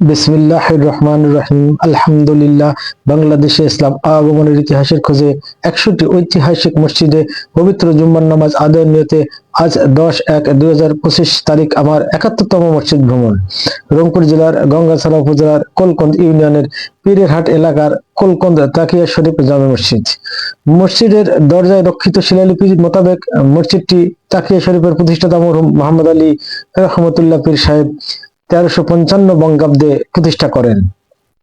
বিসমিল্লাহ রহমান রহিম। আলহামদুলিল্লাহ, বাংলাদেশে ইসলাম আগমনের ইতিহাসের খোঁজে একশোটি ঐতিহাসিক মসজিদে পবিত্র জুম্মার নামাজ আদায়ের নিয়তে আজ দশ এক দুই তারিখ আমার একাত্তরতম মসজিদ ভ্রমণ। রংপুর জেলার গঙ্গাছড়া উপজেলার কোলকন্দ ইউনিয়নের পীরেরহাট এলাকার কোলকন্দ তাকিয়া শরীফ জামে মসজিদ। মসজিদের দরজায় রক্ষিত শিলালিপি মোতাবেক মসজিদটি তাকিয়া শরীফের প্রতিষ্ঠাতা মরহুম মোহাম্মদ আলী রহমতুল্লাহ পীর সাহেব তেরোশো পঞ্চান্ন বঙ্গাব্দে প্রতিষ্ঠা করেন।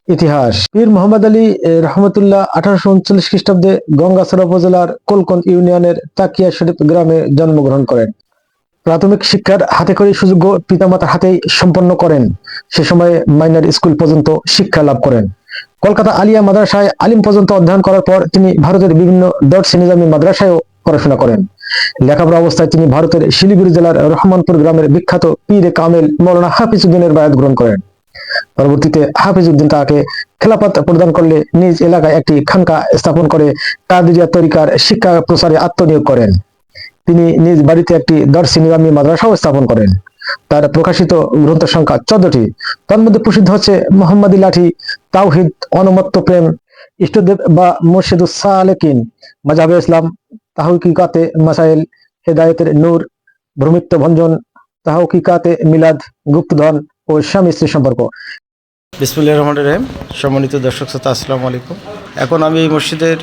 ইতিহাস। পীর মোহাম্মদ আলী রহমতুল্লাহ আঠারোশো উনচল্লিশ খ্রিস্টাব্দে গঙ্গাছড়া উপজেলার কোলকন্দ ইউনিয়নের তাকিয়া শরীফ গ্রামে জন্মগ্রহণ করেন। প্রাথমিক শিক্ষার হাতে করে সুযোগ্য পিতামাতার হাতেই সম্পন্ন করেন। সে সময়ে মাইনার স্কুল পর্যন্ত শিক্ষা লাভ করেন। কলকাতা আলিয়া মাদ্রাসায় আলিম পর্যন্ত অধ্যয়ন করার পর তিনি ভারতের বিভিন্ন দর্শি নিজামী মাদ্রাসায়ও পড়াশোনা করেন। লেখাপড়া অবস্থায় তিনি ভারতের শিলিগুড়ি জেলার রহমানপুর গ্রামের বিখ্যাত পীরে কামেল মৌলানা হাফিজউদ্দিনের বায়াত গ্রহণ করেন। পরবর্তীতে হাফিজউদ্দিন তাকে খেলাফত প্রদান করলে নিজ এলাকায় একটি খানকা স্থাপন করে কাদিরিয়া তরিকার শিক্ষা প্রসারে আত্মনিয়োগ করেন। তিনি নিজ বাড়িতে একটি দর্শি নিজামী মাদ্রাসাও স্থাপন করেন। তার প্রকাশিত গ্রন্থের সংখ্যা চোদ্দটি। তন্মধ্যে প্রসিদ্ধ হচ্ছে মোহাম্মদী লাঠি, তাওহিদ, অনুমত্ত প্রেম, ইষ্টদেব বা মুর্শিদুস সালেকিন মাজাবে ইসলাম তাহকিকাতে মাসাইল হেদায়েতের নূর ভ্রমিত্ব ভঞ্জন তাহকিকাতে মিলাদ গুপ্তধন ও স্বামী স্ত্রী সম্পর্ক? বিসমুল্লাহ রহমান রহিম। সম্মানিত দর্শক শ্রোতা আসসালামু আলাইকুম। এখন আমি এই মসজিদের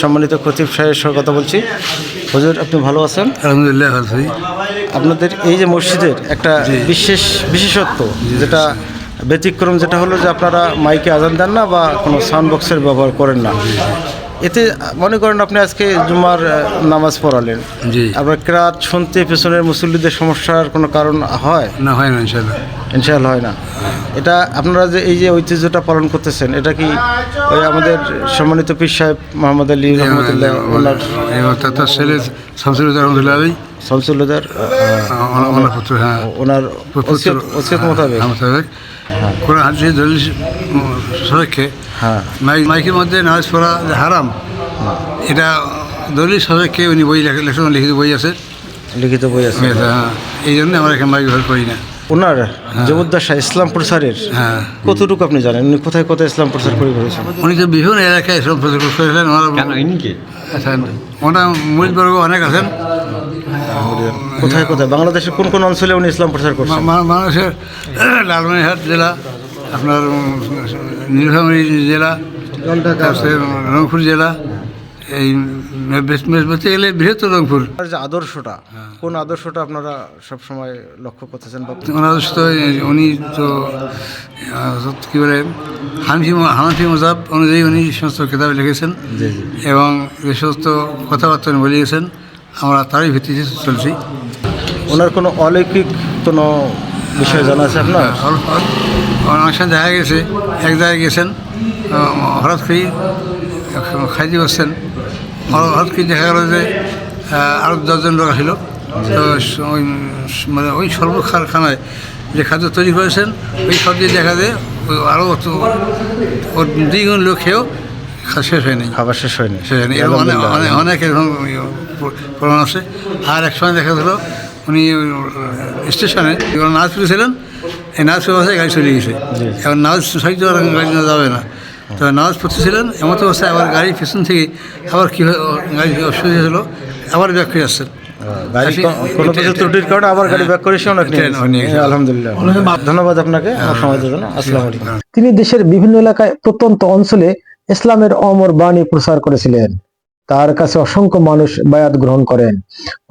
সম্মানিত খতিব সাহেবের সঙ্গে কথা বলছি। হুজুর আপনি ভালো আছেন? আলহামদুলিল্লাহ ভালো আছি। আপনাদের এই যে মসজিদের একটা বিশেষ বিশেষত্ব যেটা ব্যতিক্রম যেটা হলো যে আপনারা মাইকে আজান দেন না বা কোনো সাউন্ড বক্সের ব্যবহার করেন না। এতে মনে করেন আপনি আজকে জুমার নামাজ পড়ালেন। জি। আবার ক্রাত শুনতে পেছনের মুসল্লিদের সমস্যার কোনো কারণ হয়? না হয় না ইনশাল্লাহ ইনশাল্লাহ হয় না। এটা আপনারা যে এই যে ঐতিহ্যটা পালন করতেছেন এটা কি ওই আমাদের সম্মানিত পীর সাহেব মোহাম্মদ আলী রহমতুল্লাহ ওনার তার ছেলে শামসুল রহমতুল্লাহ আলী শামসুল্লাদার ওনার- ওনার পুত্র হ্যাঁ। ওনার ওসিয়ত মোতাবেক। হ্যাঁ, মোতাবেক। কোরআন হাদিস দলিল সবাইকে হ্যাঁ। মাইক মাইকের মধ্যে নামাজ পড়া যে হারাম এটা দলিল সবাইকে উনি বই লেখা লেখা লিখিত বই আছে। লিখিত বই আছে। হ্যাঁ এই জন্য আমরা এখানে মাইক ব্যবহার করি না। ওনার জবরদশা ইসলাম প্রসারের হ্যাঁ। কতটুকু আপনি জানেন? উনি কোথায় কোথায় ইসলাম প্রচার করে ঘুরেছেন উনি তো বিভিন্ন এলাকায় সব প্রচার করেছিলেন ওনার আচ্ছা ওনার মূলবর্গ অনেক আছেন। কোথায় কোথায়? বাংলাদেশের কোন কোন অঞ্চলে উনি ইসলাম প্রচার করছেন? মানুষের লালমনিরহাট জেলা আপনার নীলফামারী জেলা রংপুর জেলা। এই বলতে গেলে বৃহত্তর রংপুর। যে আদর্শটা কোন আদর্শটা আপনারা সব সময় লক্ষ্য করতেছেন বা ওনার তো উনি তো কী বলে হানফি হানফি মজাব অনুযায়ী উনি সমস্ত কিতাব লিখেছেন এবং যে সমস্ত কথাবার্তা উনি বলিয়েছেন আমরা তারই ভিত্তিতে চলছি। ওনার কোনো অলৌকিক কোনো বিষয় জানা আছে আপনার? অনেক সময় দেখা গেছে এক জায়গায় গেছেন হঠাৎ করেই খাইতে বসছেন। হঠাৎ করে দেখা গেল যে আরও দশজন লোক আসিল। তো ওই মানে ওই সর্বখানায় যে খাদ্য তৈরি করেছেন ওই খাদ্য দেখা যায় আরও দ্বিগুণ লোক খেয়েও শেষ হয়নি। খাবার শেষ হয়নি। শেষ হয়নি। অনেক অনেক এরকম প্রমাণ আছে। আর এক সময় দেখা গেলো উনি স্টেশনে নাচ তুলেছিলেন এই নাচ অবস্থায় গাড়ি চলে গেছে। এখন নাচ আর গাড়ি নেওয়া যাবে না। তো নাচ পড়তেছিলেন এমন অবস্থায় আবার গাড়ির পেছন থেকে আবার কী গাড়ি অসুবিধা হলো আবার ব্যাক করে আসছেন। গাড়ি গাড়ি। হ্যাঁ, তিনি দেশের বিভিন্ন এলাকায় প্রত্যন্ত অঞ্চলে ইসলামের অমর বাণী প্রচার করেছিলেন। তার কাছে অসংখ্য মানুষ বায়াত গ্রহণ করেন।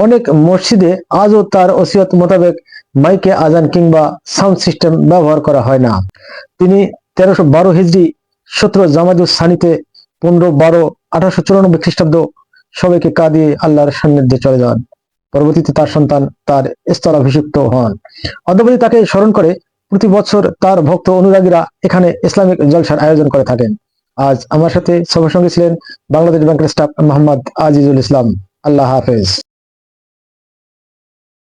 অনেক মসজিদে আজও তার ওসিয়ত মোতাবেক মাইকে আজান কিংবা সাউন্ড সিস্টেম ব্যবহার করা হয় না। তিনি তেরোশো বারো হিজড়ি সতেরো জামাদুল সানিতে পনেরো বারো আঠারোশো চুরানব্বই খ্রিস্টাব্দ সবাইকে কাঁদিয়ে আল্লাহর সান্নিধ্যে চলে যান। পরবর্তীতে তার সন্তান তার স্থলাভিষিক্ত হন। অদ্যবধি তাকে স্মরণ করে প্রতি বছর তার ভক্ত অনুরাগীরা এখানে ইসলামিক জলসার আয়োজন করে থাকেন। আজ আমার সাথে সবার সঙ্গে ছিলেন বাংলাদেশ ব্যাংকের স্টাফ মোহাম্মদ আজিজুল ইসলাম। আল্লাহ হাফেজ।